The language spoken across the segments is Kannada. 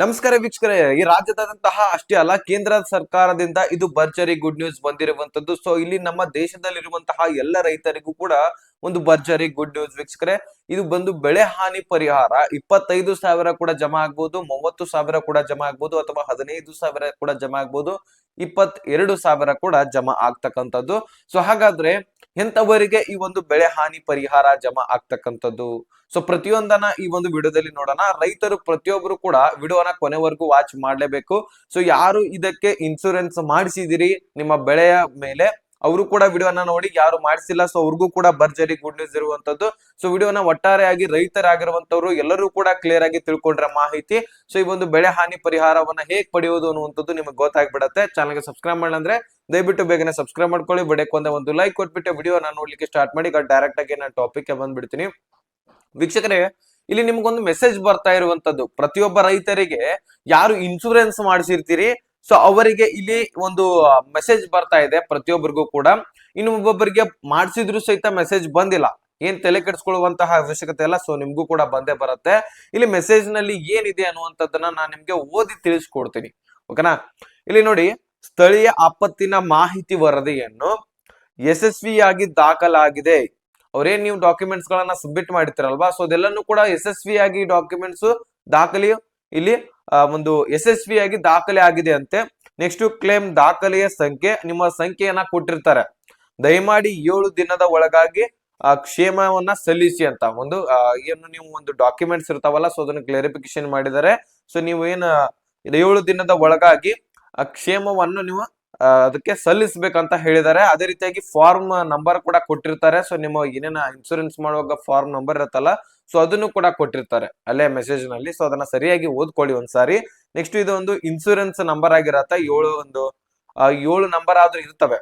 ನಮಸ್ಕಾರ ವೀಕ್ಷಕರೇ, ಈ ರಾಜ್ಯದಾದಂತಹ ಅಷ್ಟೇ ಅಲ್ಲ, ಕೇಂದ್ರ ಸರ್ಕಾರದಿಂದ ಇದು ಭರ್ಜರಿ ಗುಡ್ ನ್ಯೂಸ್ ಬಂದಿರುವಂತದ್ದು. ಸೊ ಇಲ್ಲಿ ನಮ್ಮ ದೇಶದಲ್ಲಿರುವಂತಹ ಎಲ್ಲ ರೈತರಿಗೂ ಕೂಡ ಒಂದು ಭರ್ಜರಿ ಗುಡ್ ನ್ಯೂಸ್ ವೀಕ್ಷಕರೇ. ಇದು ಬಂದು ಬೆಳೆ ಹಾನಿ ಪರಿಹಾರ. ಇಪ್ಪತ್ತೈದು ಸಾವಿರ ಕೂಡ ಜಮಾ ಆಗ್ಬೋದು, ಮೂವತ್ತು ಸಾವಿರ ಕೂಡ ಜಮಾ ಆಗ್ಬೋದು, ಅಥವಾ ಹದಿನೈದು ಸಾವಿರ ಕೂಡ ಜಮಾ ಆಗ್ಬೋದು ಇಪ್ಪತ್ತ್ ಎರಡು ಸಾವಿರ ಕೂಡ ಜಮಾ ಆಗ್ತಕ್ಕಂಥದ್ದು. ಸೊ ಹಾಗಾದ್ರೆ ಎಂತವರಿಗೆ ಈ ಒಂದು ಬೆಳೆ ಹಾನಿ ಪರಿಹಾರ ಜಮಾ ಆಗ್ತಕ್ಕಂಥದ್ದು? ಸೊ ಪ್ರತಿಯೊಂದನ್ನ ಈ ಒಂದು ವಿಡಿಯೋದಲ್ಲಿ ನೋಡೋಣ. ರೈತರು ಪ್ರತಿಯೊಬ್ಬರು ಕೂಡ ವಿಡಿಯೋನ ಕೊನೆವರೆಗೂ ವಾಚ್ ಮಾಡಲೇಬೇಕು. ಸೊ ಯಾರು ಇದಕ್ಕೆ ಇನ್ಸೂರೆನ್ಸ್ ಮಾಡಿಸಿದಿರಿ, ನಿಮ್ಮ ಬೆಳೆಯ ಮೇಲೆ ಅವರು ಕೂಡ ವಿಡಿಯೋನ ನೋಡಿ, ಯಾರು ಮಾಡಿಸಿಲ್ಲ ಸೊ ಅವ್ರಿಗೂ ಕೂಡ ಭರ್ಜರಿ ಗುಡ್ ನ್ಯೂಸ್ ಇರುವಂತದ್ದು ಸೊ ವಿಡಿಯೋನ ಒಟ್ಟಾರೆಯಾಗಿ ರೈತರಾಗಿರುವಂತವ್ರು ಎಲ್ಲರೂ ಕೂಡ ಕ್ಲಿಯರ್ ಆಗಿ ತಿಳ್ಕೊಂಡ್ರೆ ಮಾಹಿತಿ. ಸೊ ಈ ಒಂದು ಬೆಳೆ ಹಾನಿ ಪರಿಹಾರವನ್ನ ಹೇಗ್ ಪಡೆಯೋದು ಅನ್ನುವಂಥದ್ದು ನಿಮಗೆ ಗೊತ್ತಾಗ್ಬಿಡತ್ತೆ. ಚಾನಲ್ಗೆ ಸಬ್ಸ್ಕ್ರೈಬ್ ಮಾಡಂದ್ರೆ ದಯವಿಟ್ಟು ಬೇಗನೆ ಸಬ್ಸ್ಕ್ರೈಬ್ ಮಾಡ್ಕೊಳ್ಳಿ. ಬಿಡಕ್ಕೆ ಒಂದೇ ಒಂದು ಲೈಕ್ ಕೊಟ್ಬಿಟ್ಟು ವಿಡಿಯೋ ನಾನು ನೋಡ್ಲಿಕ್ಕೆ ಸ್ಟಾರ್ಟ್ ಮಾಡಿ. ಈಗ ಡೈರೆಕ್ಟ್ ಆಗಿ ನಾನು ಟಾಪಿಕ್ ಬಂದ್ಬಿಡ್ತೀನಿ. ವೀಕ್ಷಕರೇ, ಇಲ್ಲಿ ನಿಮ್ಗೊಂದು ಮೆಸೇಜ್ ಬರ್ತಾ ಇರುವಂತದ್ದು ಪ್ರತಿಯೊಬ್ಬ ರೈತರಿಗೆ ಯಾರು ಇನ್ಶೂರೆನ್ಸ್ ಮಾಡಿಸಿರ್ತೀರಿ? ಸೊ ಅವರಿಗೆ ಇಲ್ಲಿ ಒಂದು ಮೆಸೇಜ್ ಬರ್ತಾ ಇದೆ. ಪ್ರತಿಯೊಬ್ಬರಿಗೂ ಕೂಡ. ಇನ್ನು ಒಬ್ಬೊಬ್ಬರಿಗೆ ಮಾಡಿಸಿದ್ರು ಸಹಿತ ಮೆಸೇಜ್ ಬಂದಿಲ್ಲ. ಏನ್ ತಲೆ ಕೆಡಿಸ್ಕೊಳ್ಳುವಂತಹ ಅವಶ್ಯಕತೆ ಇಲ್ಲ. ಸೊ ನಿಮ್ಗೂ ಕೂಡ ಬಂದೇ ಬರುತ್ತೆ. ಇಲ್ಲಿ ಮೆಸೇಜ್ನಲ್ಲಿ ಏನಿದೆ ಅನ್ನುವಂಥದ್ದನ್ನ ನಾನು ನಿಮ್ಗೆ ಓದಿ ತಿಳಿಸ್ಕೊಡ್ತೀನಿ. ಓಕೆನಾ ಇಲ್ಲಿ ನೋಡಿ ಸ್ಥಳೀಯ ಆಪತ್ತಿನ ಮಾಹಿತಿ ವರದಿಯನ್ನು ಯಶಸ್ವಿಯಾಗಿ ದಾಖಲಾಗಿದೆ. ಅವ್ರೇನ್ ನೀವು ಡಾಕ್ಯುಮೆಂಟ್ಸ್ ಗಳನ್ನ ಸಬ್ಮಿಟ್ ಮಾಡಿರ್ತಾರಲ್ವಾ? ಸೊ ಅದೆಲ್ಲನೂ ಕೂಡ ಯಶಸ್ವಿಯಾಗಿ ಡಾಕ್ಯುಮೆಂಟ್ಸ್ ದಾಖಲೆ, ಇಲ್ಲಿ ಒಂದು ಯಶಸ್ವಿಯಾಗಿ ದಾಖಲೆ ಆಗಿದೆ ಅಂತೆ. ನೆಕ್ಸ್ಟ್ ಕ್ಲೇಮ್ ದಾಖಲೆಯ ಸಂಖ್ಯೆ, ನಿಮ್ಮ ಸಂಖ್ಯೆಯನ್ನ ಕೊಟ್ಟಿರ್ತಾರೆ. ದಯಮಾಡಿ ಏಳು ದಿನದ ಒಳಗಾಗಿ ಕ್ಷೇಮವನ್ನ ಸಲ್ಲಿಸಿ ಅಂತ. ಒಂದು ಏನು ನೀವು ಒಂದು ಡಾಕ್ಯುಮೆಂಟ್ಸ್ ಇರ್ತಾವಲ್ಲ ಸೊ ಅದನ್ನ ಕ್ಲಾರಿಫಿಕೇಶನ್ ಮಾಡಿದರೆ ಸೊ ನೀವು ಏನು, ಏಳು ದಿನದ ಒಳಗಾಗಿ ಕ್ಷೇಮವನ್ನು ನೀವು ಅದಕ್ಕೆ ಸಲ್ಲಿಸಬೇಕಂತ ಹೇಳಿದ್ದಾರೆ. ಅದೇ ರೀತಿಯಾಗಿ ಫಾರ್ಮ್ ನಂಬರ್ ಕೂಡ ಕೊಟ್ಟಿರ್ತಾರೆ. ಸೊ, ನಿಮ್ಮ ಏನೇನ ಇನ್ಶೂರೆನ್ಸ್ ಮಾಡುವಾಗ ಫಾರ್ಮ್ ನಂಬರ್ ಇರುತ್ತಲ್ಲ, ಸೊ, ಅದನ್ನು ಕೂಡ ಕೊಟ್ಟಿರ್ತಾರೆ ಅಲ್ಲೇ ಮೆಸೇಜ್ನಲ್ಲಿ. ಸೊ, ಅದನ್ನ ಸರಿಯಾಗಿ ಓದ್ಕೊಳ್ಳಿ ಒಂದ್ಸಾರಿ. ನೆಕ್ಸ್ಟ್ ಇದು ಒಂದು ನಂಬರ್ ಆಗಿರತ್ತ. ಏಳು ಒಂದು ಏಳು ನಂಬರ್ ಆದ್ರೂ ಇರ್ತವೆ.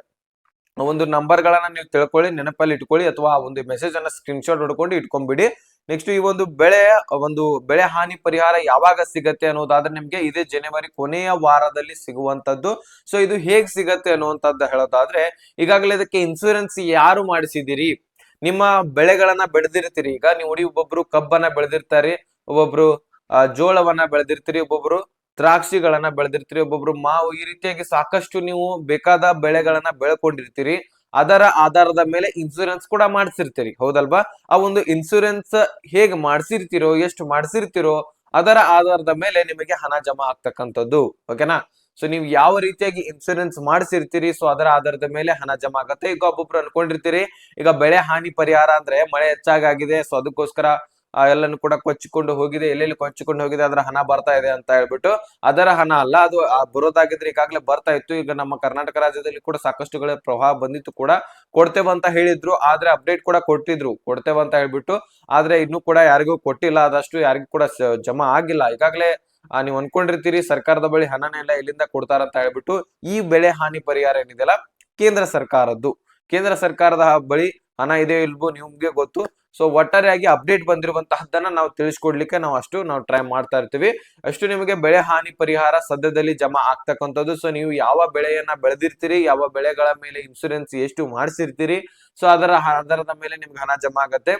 ಒಂದು ನಂಬರ್ ಗಳನ್ನ ನೀವು ತಿಳ್ಕೊಳ್ಳಿ, ನೆನಪಲ್ಲಿ ಇಟ್ಕೊಳ್ಳಿ ಅಥವಾ ಒಂದು ಮೆಸೇಜ್ ಅನ್ನ ಸ್ಕ್ರೀನ್ಶಾಟ್ ಹೊಡ್ಕೊಂಡು ಇಟ್ಕೊಂಡ್ಬಿಡಿ. ನೆಕ್ಸ್ಟ್ ಈ ಒಂದು ಬೆಳೆ ಒಂದು ಬೆಳೆ ಹಾನಿ ಪರಿಹಾರ ಯಾವಾಗ ಸಿಗತ್ತೆ ಅನ್ನೋದಾದ್ರೆ ನಿಮ್ಗೆ ಇದೇ ಜನವರಿ ಕೊನೆಯ ವಾರದಲ್ಲಿ ಸಿಗುವಂತದ್ದು ಸೊ ಇದು ಹೇಗ್ ಸಿಗತ್ತೆ ಅನ್ನುವಂಥದ್ದು ಹೇಳೋದಾದ್ರೆ, ಈಗಾಗಲೇ ಇದಕ್ಕೆ ಇನ್ಸೂರೆನ್ಸ್ ಯಾರು ಮಾಡಿಸಿದಿರಿ ನಿಮ್ಮ ಬೆಳೆಗಳನ್ನ ಬೆಳೆದಿರ್ತೀರಿ. ಈಗ ನೀವು ನೋಡಿ, ಒಬ್ಬೊಬ್ರು ಕಬ್ಬನ್ನ ಬೆಳೆದಿರ್ತಾರೆ, ಒಬ್ಬೊಬ್ರು ಜೋಳವನ್ನ ಬೆಳೆದಿರ್ತೀರಿ, ಒಬ್ಬೊಬ್ರು ದ್ರಾಕ್ಷಿಗಳನ್ನ ಬೆಳೆದಿರ್ತೀರಿ, ಒಬ್ಬೊಬ್ರು ಮಾವು, ಈ ರೀತಿಯಾಗಿ ಸಾಕಷ್ಟು ನೀವು ಬೇಕಾದ ಬೆಳೆಗಳನ್ನ ಬೆಳ್ಕೊಂಡಿರ್ತೀರಿ. ಅದರ ಆಧಾರದ ಮೇಲೆ ಇನ್ಸೂರೆನ್ಸ್ ಕೂಡ ಮಾಡಿಸಿರ್ತೀರಿ, ಹೌದಲ್ವಾ? ಆ ಒಂದು ಇನ್ಸೂರೆನ್ಸ್ ಹೇಗ್ ಮಾಡ್ಸಿರ್ತೀರೋ, ಎಷ್ಟು ಮಾಡ್ಸಿರ್ತೀರೋ, ಅದರ ಆಧಾರದ ಮೇಲೆ ನಿಮಗೆ ಹಣ ಜಮಾ ಆಗ್ತಕ್ಕಂಥದ್ದು, ಓಕೆನಾ? ಸೊ ನೀವು ಯಾವ ರೀತಿಯಾಗಿ ಇನ್ಸೂರೆನ್ಸ್ ಮಾಡಿಸಿರ್ತೀರಿ ಸೊ ಅದರ ಆಧಾರದ ಮೇಲೆ ಹಣ ಜಮಾ ಆಗತ್ತೆ. ಈಗ ಒಬ್ಬೊಬ್ರು ಅನ್ಕೊಂಡಿರ್ತೀರಿ, ಈಗ ಬೆಳೆ ಹಾನಿ ಪರಿಹಾರ ಅಂದ್ರೆ ಮಳೆ ಹೆಚ್ಚಾಗಿದೆ ಸೊ ಅದಕ್ಕೋಸ್ಕರ ಆ, ಎಲ್ಲಾನು ಕೂಡ ಕೊಚ್ಚಿಕೊಂಡು ಹೋಗಿದೆ ಎಲ್ಲೆಲ್ಲಿ ಕೊಚ್ಚಿಕೊಂಡು ಹೋಗಿದೆ ಅದರ ಹಣ ಬರ್ತಾ ಇದೆ ಅಂತ ಹೇಳ್ಬಿಟ್ಟು ಅದರ ಹಣ ಅಲ್ಲ ಅದು ಬರೋದಾಗಿದ್ರೆ ಈಗಾಗಲೇ ಬರ್ತಾ ಇತ್ತು. ಈಗ ನಮ್ಮ ಕರ್ನಾಟಕ ರಾಜ್ಯದಲ್ಲಿ ಕೂಡ ಸಾಕಷ್ಟುಗಳ ಪ್ರವಾಹ ಬಂದಿತ್ತು ಕೂಡ ಕೊಡ್ತೇವಂತ ಹೇಳಿದ್ರು. ಆದ್ರೆ ಅಪ್ಡೇಟ್ ಕೂಡ ಕೊಟ್ಟಿದ್ರು ಕೊಡ್ತೇವೆ ಅಂತ ಹೇಳ್ಬಿಟ್ಟು. ಆದ್ರೆ ಇನ್ನೂ ಕೂಡ ಯಾರಿಗೂ ಕೊಟ್ಟಿಲ್ಲ ಆದಷ್ಟು ಯಾರಿಗೂ ಕೂಡ ಜಮಾ ಆಗಿಲ್ಲ. ಈಗಾಗಲೇ ನೀವು ಅನ್ಕೊಂಡಿರ್ತೀರಿ ಸರ್ಕಾರದ ಬಳಿ ಹಣನೆಲ್ಲ ಎಲ್ಲಿಂದ ಕೊಡ್ತಾರಂತ ಹೇಳ್ಬಿಟ್ಟು ಈ ಬೆಳೆ ಹಾನಿ ಪರಿಹಾರ ಏನಿದೆಯಲ್ಲ ಕೇಂದ್ರ ಸರ್ಕಾರದ್ದು. ಕೇಂದ್ರ ಸರ್ಕಾರದ ಬಳಿ ಹಣ ಇದೆ ಇಲ್ವೋ ನಿಮ್ಗೆ ಗೊತ್ತು. ಸೊ ಒಟ್ಟಾರೆಯಾಗಿ ಅಪ್ಡೇಟ್ ಬಂದಿರುವಂತಹದ್ದನ್ನ ನಾವು ತಿಳಿಸ್ಕೊಡ್ಲಿಕ್ಕೆ ನಾವು ಅಷ್ಟು ನಾವು ಟ್ರೈ ಮಾಡ್ತಾ ಇರ್ತೀವಿ. ಅಷ್ಟು ನಿಮಗೆ ಬೆಳೆ ಹಾನಿ ಪರಿಹಾರ ಸದ್ಯದಲ್ಲಿ ಜಮಾ ಆಗ್ತಕ್ಕಂಥದ್ದು. ಸೊ ನೀವು ಯಾವ ಬೆಳೆಯನ್ನ ಬೆಳೆದಿರ್ತೀರಿ, ಯಾವ ಬೆಳೆಗಳ ಮೇಲೆ ಇನ್ಸೂರೆನ್ಸ್ ಎಷ್ಟು ಮಾಡಿಸಿರ್ತೀರಿ? ಸೊ ಅದರ, ಆಧಾರದ ಮೇಲೆ ನಿಮ್ಗೆ ಹಣ ಜಮಾ ಆಗತ್ತೆ.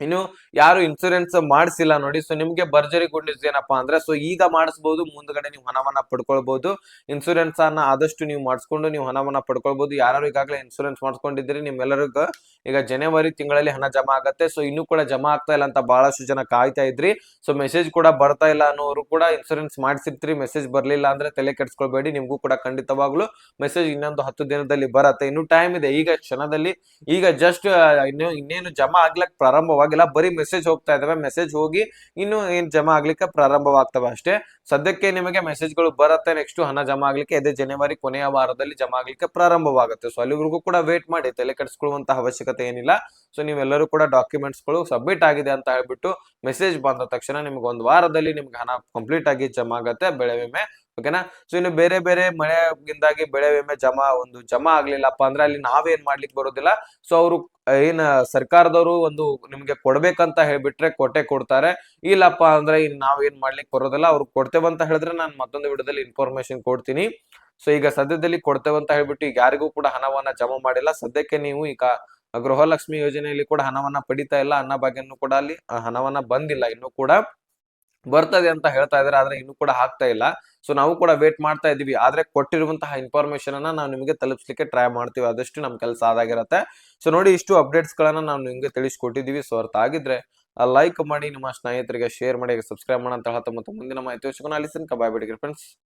ಇನ್ನು ಯಾರು ಇನ್ಸೂರೆನ್ಸ್ ಮಾಡಿಸಿಲ್ಲ ನೋಡಿ ಸೊ ನಿಮ್ಗೆ ಭರ್ಜರಿ ಗುಡ್ ನ್ಯೂಸ್ ಏನಪ್ಪಾ ಅಂದ್ರೆ ಸೊ ಈಗ ಮಾಡಿಸಬಹುದು ಮುಂದ್ಗಡೆ ನೀವು ಹಣವನ್ನ ಪಡ್ಕೊಳ್ಬಹುದು ಇನ್ಸೂರೆನ್ಸ್ ಅನ್ನ ಆದಷ್ಟು ನೀವು ಮಾಡಿಸ್ಕೊಂಡು ನೀವು ಹಣವನ್ನ ಪಡ್ಕೊಳ್ಬಹುದು ಯಾರು ಈಗಾಗಲೇ ಇನ್ಸೂರೆನ್ಸ್ ಮಾಡಿಸ್ಕೊಂಡಿದ್ದೀರಿ, ನಿಮ್ಮೆಲ್ಲರಿಗೂ ಈಗ ಜನವರಿ ತಿಂಗಳಲ್ಲಿ ಹಣ ಜಮಾ ಆಗತ್ತೆ ಸೊ ಇನ್ನೂ ಕೂಡ ಜಮಾ ಆಗ್ತಾ ಇಲ್ಲ ಅಂತ ಬಹಳಷ್ಟು ಜನ ಕಾಯ್ತಾ ಇದ್ರಿ ಸೊ ಮೆಸೇಜ್ ಕೂಡ ಬರ್ತಾ ಇಲ್ಲ ಅನ್ನೋರು ಕೂಡ ಇನ್ಸೂರೆನ್ಸ್ ಮಾಡಿಸಿರ್ತೀರಿ ಮೆಸೇಜ್ ಬರ್ಲಿಲ್ಲ ಅಂದ್ರೆ ತಲೆ ಕೆಡ್ಸ್ಕೊಳ್ಬೇಡಿ, ನಿಮ್ಗೂ ಕೂಡ ಖಂಡಿತವಾಗ್ಲೂ ಮೆಸೇಜ್ ಇನ್ನೊಂದು ಹತ್ತು ದಿನದಲ್ಲಿ ಬರತ್ತೆ. ಇನ್ನು ಟೈಮ್ ಇದೆ, ಈಗ ಕ್ಷಣದಲ್ಲಿ, ಈಗ ಜಸ್ಟ್ ಇನ್ನು ಇನ್ನೇನು ಜಮಾ ಆಗ್ಲಿಕ್ಕೆ ಪ್ರಾರಂಭವಾಗಿಲ್ಲ ಬರೀ ಮೆಸೇಜ್ ಹೋಗ್ತಾ ಇದಾವೆ. ಮೆಸೇಜ್ ಹೋಗಿ ಇನ್ನು ಏನ್ ಜಮಾ ಆಗ್ಲಿಕ್ಕೆ ಪ್ರಾರಂಭವಾಗ್ತವೆ ಅಷ್ಟೇ. ಸದ್ಯಕ್ಕೆ ನಿಮಗೆ ಮೆಸೇಜ್ಗಳು ಬರುತ್ತೆ ನೆಕ್ಸ್ಟ್ ಹಣ ಜಮಾ ಆಗ್ಲಿಕ್ಕೆ ಇದೇ ಜನವರಿ ಕೊನೆಯ ವಾರದಲ್ಲಿ ಜಮಾ ಆಗ್ಲಿಕ್ಕೆ ಪ್ರಾರಂಭವಾಗುತ್ತೆ. ಸೊ ಅಲ್ಲಿವರೆಗೂ ಕೂಡ ವೇಟ್ ಮಾಡಿ, ತಲೆ ಕೆಡಿಸ್ಕೊಳ್ಳುವಂತಹ ಅವಶ್ಯಕತೆ ಏನಿಲ್ಲ. ಸೊ ನೀವೆಲ್ಲರೂ ಕೂಡ ಡಾಕ್ಯುಮೆಂಟ್ಸ್ಗಳು ಸಬ್ಮಿಟ್ ಆಗಿದೆ ಅಂತ ಹೇಳ್ಬಿಟ್ಟು ಮೆಸೇಜ್ ಬಂದ ತಕ್ಷಣ ನಿಮ್ಗೆ ಒಂದು ವಾರದಲ್ಲಿ ನಿಮ್ಗೆ ಹಣ ಕಂಪ್ಲೀಟ್ ಆಗಿ ಜಮಾ ಆಗುತ್ತೆ, ಬೆಳೆ ವಿಮೆ. ಓಕೆನಾ ಸೊ ಇನ್ನು ಬೇರೆ ಬೇರೆ ಮಳೆಯಿಂದಾಗಿ ಬೆಳೆ ವಿಮೆ ಜಮಾ ಒಂದು ಜಮಾ ಆಗ್ಲಿಲ್ಲಪ್ಪ ಅಂದ್ರೆ ಅಲ್ಲಿ ನಾವೇನ್ ಮಾಡ್ಲಿಕ್ಕೆ ಬರೋದಿಲ್ಲ. ಸೊ ಅವರು ಏನ್, ಸರ್ಕಾರದವರು ಒಂದು ನಿಮ್ಗೆ ಕೊಡ್ಬೇಕಂತ ಹೇಳ್ಬಿಟ್ರೆ ಕೊಟ್ಟೆ ಕೊಡ್ತಾರೆ. ಇಲ್ಲಪ್ಪ ಅಂದ್ರೆ ಇನ್ ನಾವ್ ಏನ್ ಮಾಡ್ಲಿಕ್ಕೆ ಬರೋದಿಲ್ಲ, ಅವ್ರು ಅಂತ ಹೇಳಿದ್ರೆ ನಾನು ಮತ್ತೊಂದು ವಿಡಿಯೋದಲ್ಲಿ ಇನ್ಫಾರ್ಮೇಶನ್ ಕೊಡ್ತೀನಿ. ಸೊ ಈಗ ಸದ್ಯದಲ್ಲಿ ಕೊಡ್ತೇವೆ ಅಂತ ಹೇಳ್ಬಿಟ್ಟು ಈಗ ಯಾರಿಗೂ ಕೂಡ ಹಣವನ್ನ ಜಮಾ ಮಾಡಿಲ್ಲ. ಸದ್ಯಕ್ಕೆ ನೀವು ಈಗ ಗೃಹಲಕ್ಷ್ಮಿ ಯೋಜನೆಯಲ್ಲಿ ಕೂಡ ಹಣವನ್ನ ಪಡಿತಾ ಇಲ್ಲ. ಅನ್ನ ಅನ್ನಭಾಗ್ಯನು ಕೂಡ ಅಲ್ಲಿ ಹಣವನ್ನ ಬಂದಿಲ್ಲ. ಇನ್ನು ಕೂಡ ಬರ್ತದೆ ಅಂತ ಹೇಳ್ತಾ ಇದಾರೆ ಆದ್ರೆ ಇನ್ನು ಕೂಡ ಆಗ್ತಾ ಇಲ್ಲ. ಸೊ ನಾವು ಕೂಡ ವೇಟ್ ಮಾಡ್ತಾ ಇದೀವಿ ಆದ್ರೆ ಕೊಟ್ಟಿರುವಂತಹ ಇನ್ಫಾರ್ಮೇಶನ್ ಅನ್ನ ನಾವು ನಿಮಗೆ ತಲುಪಿಸ್ಲಿಕ್ಕೆ ಟ್ರೈ ಮಾಡ್ತೀವಿ. ಆದಷ್ಟು ನಮ್ ಕೆಲಸ ಆದಾಗಿರತ್ತೆ. ಸೊ ನೋಡಿ ಇಷ್ಟು ಅಪ್ಡೇಟ್ಸ್ ಗಳನ್ನ ನಾವು ನಿಮ್ಗೆ ತಿಳಿಸ್ಕೊಟ್ಟಿದೀವಿ ಸೊ ಅರ್ಥ ಆಗಿದ್ರೆ ಲೈಕ್ ಮಾಡಿ, ನಿಮ್ಮ ಸ್ನೇಹಿತರಿಗೆ ಶೇರ್ ಮಾಡಿ ಸಬ್ಸ್ಕ್ರೈಬ್ ಮಾಡಿ ಅಂತ ಹೇಳ್ತಾ ಮತ್ತೆ ಮುಂದಿನ ಮಾಹಿತಿ ಸಿಗೋಣ ಅಲ್ಲಿ ತನಕ ಬಾಯ್ ಬಿಡಿ ಫ್ರೆಂಡ್ಸ್